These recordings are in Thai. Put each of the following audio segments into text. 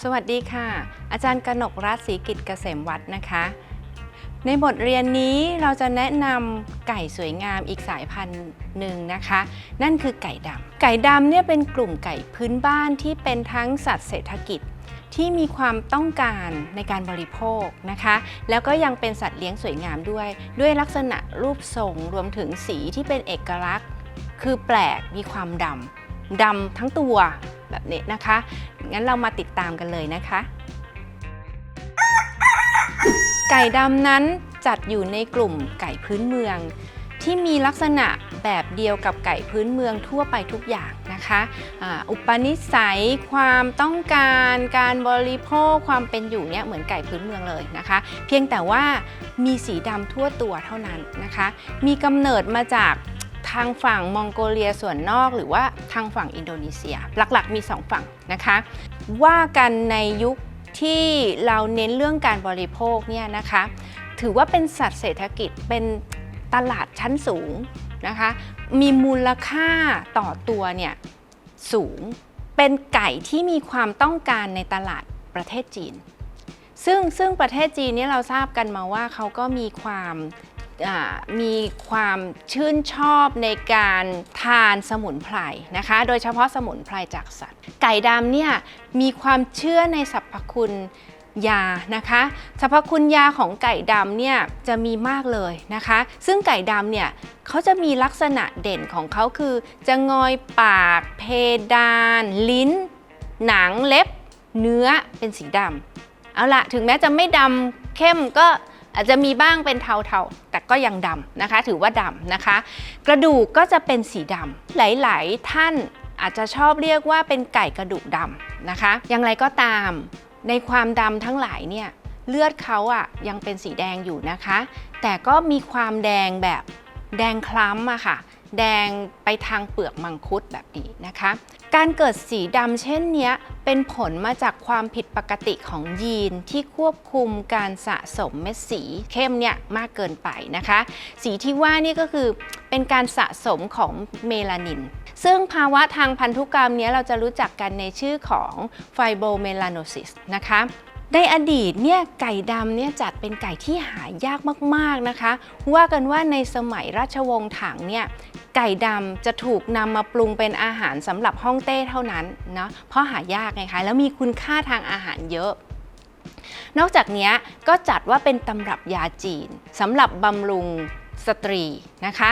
สวัสดีค่ะ อาจารย์กนกรัตน์ศรีกิจเกษมวัฒน์นะคะ ในบทเรียนนี้เราจะแนะนำไก่สวยงามอีกสายพันธุ์หนึ่งนะคะ นั่นคือไก่ดำไก่ดำเนี่ยเป็นกลุ่มไก่พื้นบ้านที่เป็นทั้งสัตว์เศรษฐกิจที่มีความต้องการในการบริโภคนะคะ แล้วก็ยังเป็นสัตว์เลี้ยงสวยงามด้วย ด้วยลักษณะรูปทรงรวมถึงสีที่เป็นเอกลักษณ์ คือแปลกมีความดำดำทั้งตัวแบบนี้นะคะ งั้นเรามาติดตามกันเลยนะคะ ไก่ดำนั้นจัดอยู่ในกลุ่มไก่พื้นเมือง ที่มีลักษณะแบบเดียวกับไก่พื้นเมืองทั่วไปทุกอย่างนะคะอาอุปนิสัย ความต้องการ การบริโภค ความเป็นอยู่เนี่ยเหมือนไก่พื้นเมืองเลยนะคะ เพียงแต่ว่ามีสีดำทั่วตัวเท่านั้นนะคะ มีกำเนิดมาจาก ทางฝั่งมองโกเลียส่วนนอก หรือว่าทางฝั่งอินโดนีเซีย หลักๆมี 2 ฝั่งนะคะ ว่ากันในยุคที่เราเน้นเรื่องการบริโภคเนี่ยนะคะ ถือว่าเป็นสัตว์เศรษฐกิจเป็นตลาดชั้นสูงนะคะ มีมูลค่าต่อตัวเนี่ยสูง เป็นไก่ที่มีความต้องการในตลาดประเทศจีน ซึ่งซึ่งประเทศจีนเนี่ยเราทราบกันมาว่าเขาก็มีความ มีความชื่นชอบในการทานสมุนไพรนะคะ โดยเฉพาะสมุนไพรจากสัตว์ ไก่ดำเนี่ยมีความเชื่อในสรรพคุณยานะคะสรรพคุณยาของไก่ดำเนี่ยจะมีมากเลยนะคะ ซึ่งไก่ดำเนี่ยเขาจะมีลักษณะเด่นของเขาคือ จะงอยปาก เพดาน ลิ้น หนังเล็บ เนื้อเป็นสีดำเอาละถึงแม้จะไม่ดำเข้มก็ อาจจะมีบ้างเป็นเทาๆ แต่ก็ยังดำนะคะ ถือว่าดำนะคะ กระดูกก็จะเป็นสีดำหลายๆ ท่านอาจจะชอบเรียกว่าเป็นไก่กระดูกดำนะคะ อย่างไรก็ตามในความดำทั้งหลายเนี่ยเลือดเขาอะยังเป็นสีแดงอยู่นะคะ แต่ก็มีความแดงแบบแดงคล้ำอะค่ะ แดงไปทางเปลือกมังคุดแบบนี้นะคะ การเกิดสีดำเช่นนี้เป็นผลมาจากความผิดปกติของยีนที่ควบคุมการสะสมเม็ดสีเข้มเนี่ยมากเกินไปนะคะ สีที่ว่านี่ก็คือเป็นการสะสมของเมลานิน ซึ่งภาวะทางพันธุกรรมนี้เราจะรู้จักกันในชื่อของไฟโบเมลาโนซิสนะคะ ในอดีตเนี่ยไก่ดำเนี่ยจัดเป็นไก่ที่หายากมากๆนะคะ ว่ากันว่าในสมัยราชวงศ์ถังเนี่ยไก่ดำจะถูกนำมาปรุงเป็นอาหารสำหรับฮ่องเต้เท่านั้นเนาะเพราะหายากไงคะแล้วมีคุณค่าทางอาหารเยอะ นอกจากนี้ก็จัดว่าเป็นตำรับยาจีนสำหรับบำรุงสตรีนะคะ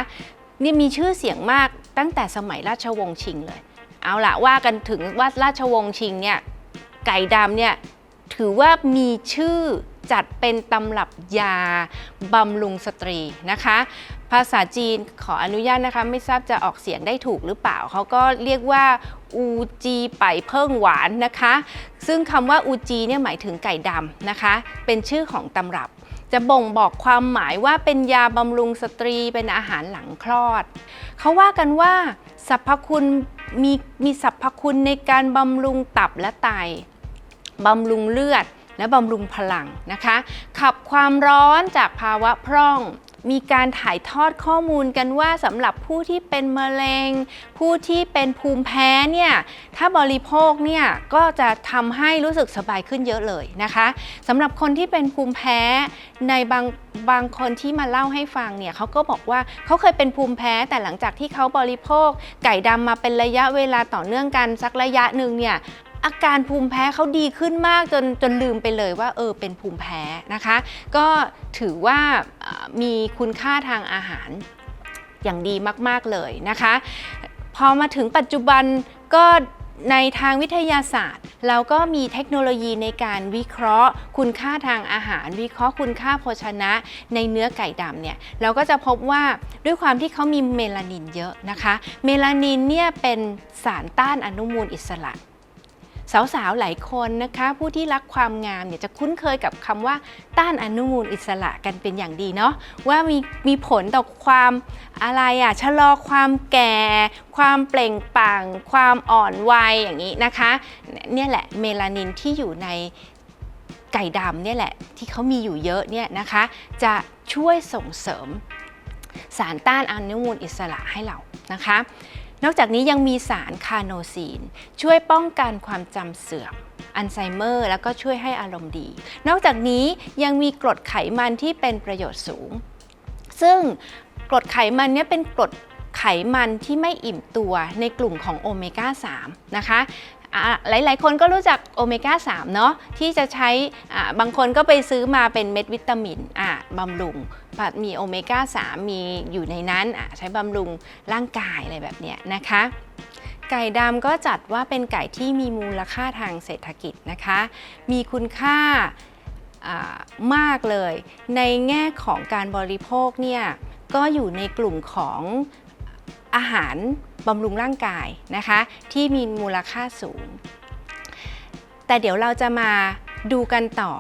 นี่มีชื่อเสียงมากตั้งแต่สมัยราชวงศ์ชิงเลย เอาละว่ากันถึงว่าราชวงศ์ชิงเนี่ยไก่ดำเนี่ย ถือว่ามีชื่อจัดเป็นตำรับยาบำรุงสตรีนะคะ ภาษาจีนขออนุญาตนะคะ ไม่ทราบจะออกเสียงได้ถูกหรือเปล่า เขาก็เรียกว่าอูจีไปเพิ่งหวานนะคะ ซึ่งคำว่าอูจีเนี่ยหมายถึงไก่ดำนะคะ เป็นชื่อของตำรับ จะบ่งบอกความหมายว่าเป็นยาบำรุงสตรีเป็นอาหารหลังคลอด เขาว่ากันว่าสรรพคุณมีมีสรรพคุณในการบำรุงตับและไต บำรุงเลือด และบำรุงพลังนะคะ ขับความร้อนจากภาวะพร่อง มีการถ่ายทอดข้อมูลกันว่าสำหรับผู้ที่เป็นมะเร็ง ผู้ที่เป็นภูมิแพ้เนี่ยถ้าบริโภคเนี่ยก็จะทำให้รู้สึกสบายขึ้นเยอะเลยนะคะสำหรับคนที่เป็นภูมิแพ้ในบางบางคนที่มาเล่าให้ฟังเนี่ยเขาก็บอกว่าเขาเคยเป็นภูมิแพ้แต่หลังจากที่เขาบริโภค ไก่ดำมาเป็นระยะเวลาต่อเนื่องกันสักระยะหนึ่งเนี่ย อาการภูมิแพ้เขาดีขึ้นมากจนจนลืมไปเลยว่าเออเป็นภูมิแพ้นะคะ ก็ถือว่ามีคุณค่าทางอาหารอย่างดีมาก ๆ เลยนะคะ พอมาถึงปัจจุบันก็ในทางวิทยาศาสตร์ เราก็มีเทคโนโลยีในการวิเคราะห์ คุณค่าทางอาหาร วิเคราะห์คุณค่าโภชนะ ในเนื้อไก่ดำเนี่ยเราก็จะพบว่าด้วยความที่เขามีเมลานินเยอะนะคะ เมลานินเนี่ยเป็นสารต้านอนุมูลอิสระ สาวๆ หลายคนนะคะ ผู้ที่รักความงามเนี่ยจะคุ้นเคยกับคำว่าต้านอนุมูลอิสระกันเป็นอย่างดีเนาะว่ามีมีผลต่อความอะไรอะชะลอความแก่ ความเปล่งปลั่งความอ่อนวัยอย่างนี้นะคะ เนี่ยแหละเมลานินที่อยู่ในไก่ดำเนี่ยแหละที่เขามีอยู่เยอะเนี่ยนะคะ จะช่วยส่งเสริมสารต้านอนุมูลอิสระให้เรานะคะ นอกจากนี้ยังมีสารคาโนซีน ช่วยป้องกันความจำเสื่อมอัลไซเมอร์ แล้วก็ช่วยให้อารมณ์ดี นอกจากนี้ยังมีกรดไขมันที่เป็นประโยชน์สูง ซึ่งกรดไขมันเนี่ยเป็นกรดไขมันที่ไม่อิ่มตัวในกลุ่มของโอเมก้า 3 นะคะ หลายๆ คนก็รู้จักโอเมก้า3เนาะที่จะใช้บางคนก็ไปซื้อมาเป็นเม็ดวิตามินบำรุงมีโอเมก้า3มีอยู่ในนั้นใช้บำรุงร่างกายอะไรแบบเนี้ยนะคะไก่ดำก็จัดว่าเป็นไก่ที่มีมูลค่าทางเศรษฐกิจนะคะ มีคุณค่ามากเลย ในแง่ของการบริโภคเนี่ยก็อยู่ในกลุ่มของอาหาร บำรุงร่างกายนะคะ ที่มีมูลค่าสูง แต่เดี๋ยวเราจะมาดูกันต่อ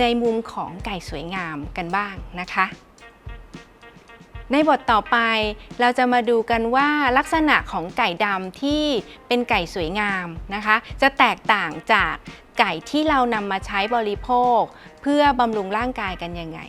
ในมุมของไก่สวยงามกันบ้างนะคะ ในบทต่อไปเราจะมาดูกันว่าลักษณะของไก่ดำที่เป็นไก่สวยงามนะคะ จะแตกต่างจากไก่ที่เรานำมาใช้บริโภค เพื่อบำรุงร่างกายกันยังไง